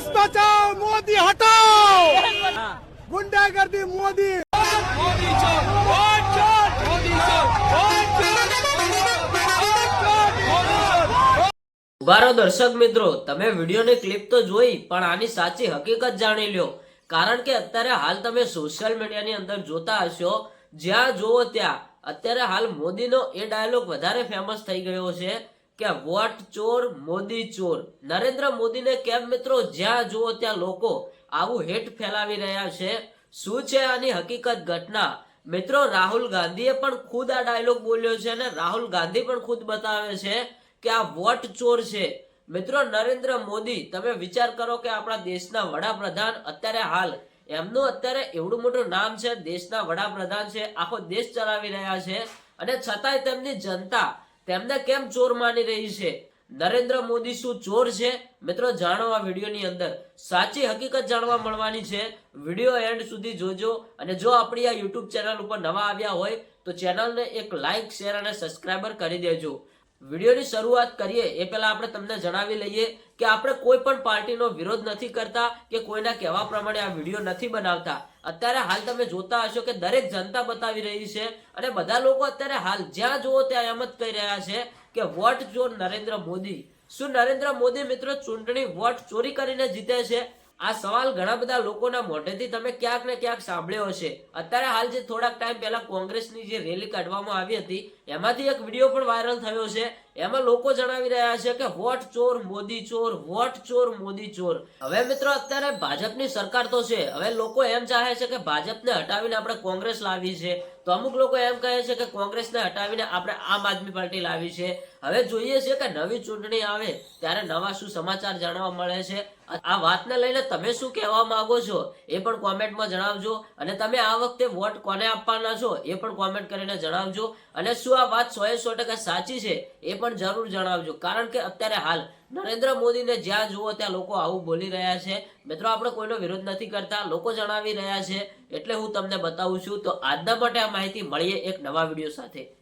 દેશ બચાવ, મોદી હટાવ! ગુંડાગર્દી મોદી. ઉભારો દર્શક મિત્રો, તમે વિડીયોની ક્લિપ તો જોઈ, પણ આની સાચી હકીકત જાણી લ્યો. કારણ કે અત્યારે હાલ તમે સોશિયલ મીડિયાની અંદર જોતા હશો, જ્યાં જુઓ ત્યાં, અત્યારે હાલ મોદીનો એ ડાયલોગ વધારે ફેમસ થઈ ગયો છે. કે વોટ ચોર, મોદી ચોર. નરેન્દ્ર મોદીને કેમ મિત્રો જ્યાં જુઓ ત્યાં લોકો આવું હેટ ફેલાવી રહ્યા છે? શું છે આની હકીકત ઘટના? મિત્રો, રાહુલ ગાંધીએ પણ ખુદ આ ડાયલોગ બોલ્યો છે અને રાહુલ ગાંધી પણ ખુદ બતાવે છે કે આ વોટ ચોર છે. મિત્રો, નરેન્દ્ર મોદી, તમે વિચાર કરો કે આપણા દેશના વડાપ્રધાન અત્યારે હાલ, એમનું અત્યારે એવડું મોટું નામ છે, દેશના વડાપ્રધાન છે, આખો દેશ ચલાવી રહ્યા છે અને છતાંય તેમની જનતા તેમને કેમ ચોર માની રહી છે? નરેન્દ્ર મોદી શું ચોર છે? મિત્રો, જાણો આ વિડીયોની અંદર. સાચી હકીકત જાણવા મળવાની છે. વીડિયો એન્ડ સુધી જોજો. અને જો આપણી આ યુટ્યુબ ચેનલ ઉપર નવા આવ્યા હોય, તો ચેનલને એક લાઈક, શેર અને સબસ્ક્રાઈબર કરી દેજો. વિડીયોની શરૂઆત કરીએ, એ પહેલા આપણે તમને જણાવી લઈએ કે આપણે કોઈ પણ પાર્ટીનો વિરોધ નથી કરતા કે કોઈના કહેવા પ્રમાણે આ વીડિયો નથી બનાવતા. અત્યારે હાલ તમે જોતા હશો કે દરેક જનતા બતાવી રહી છે અને બધા લોકો અત્યારે હાલ જ્યાં જુઓ ત્યાં એમ જ કહી રહ્યા છે કે વોટ જો નરેન્દ્ર મોદી. શું નરેન્દ્ર મોદી મિત્રો ચૂંટણી વોટ ચોરી કરીને જીતે છે? આ સવાલ ઘણા બધા લોકોના મોઢેથી તમે ક્યાંક ને ક્યાંક સાંભળ્યો હશે. અત્યારે હાલ જે થોડાક ટાઈમ પહેલા કોંગ્રેસની જે રેલી કાઢવામાં આવી હતી એમાંથી એક વીડિયો પણ વાયરલ થયો છે. એમાં લોકો જણાવી રહ્યા છે કે, વોટ ચોર, મોદી ચોર, વોટ ચોર, મોદી ચોર. હવે મિત્રો, અત્યારે ભાજપની સરકાર તો છે. હવે લોકો એમ ચાહે છે કે ભાજપને હટાવીને આપણે કોંગ્રેસ લાવી છે. તો અમુક લોકો એમ કહે છે કે, કોંગ્રેસને હટાવીને આપણે આમ આદમી પાર્ટી લાવી છે. હવે જોઈએ છે કે નવી ચૂંટણી આવે, ત્યારે નવા શું સમાચાર જાણવા મળે છે. આ વાતને લઈને તમે શું કહેવા માંગો છો, એ પણ કોમેન્ટમાં જણાવજો. અને તમે આ વખતે વોટ કોને આપવાના છો, એ પણ કોમેન્ટ કરીને જણાવજો. અને શું આ વાત સો એ સો ટકા સાચી છે, એ પણ જરૂર જણાવજો. કારણ કે અત્યારે હાલ નરેન્દ્ર મોદીને જ્યાં જુઓ ત્યાં લોકો આવું બોલી રહ્યા છે. મિત્રો, આપણે કોઈનો વિરોધ નથી કરતા. લોકો જણાવી રહ્યા છે. એટલે હું તમને બતાવું છું. તો આજના માટે આ માહિતી મળીએ એક નવા વીડિયો સાથે.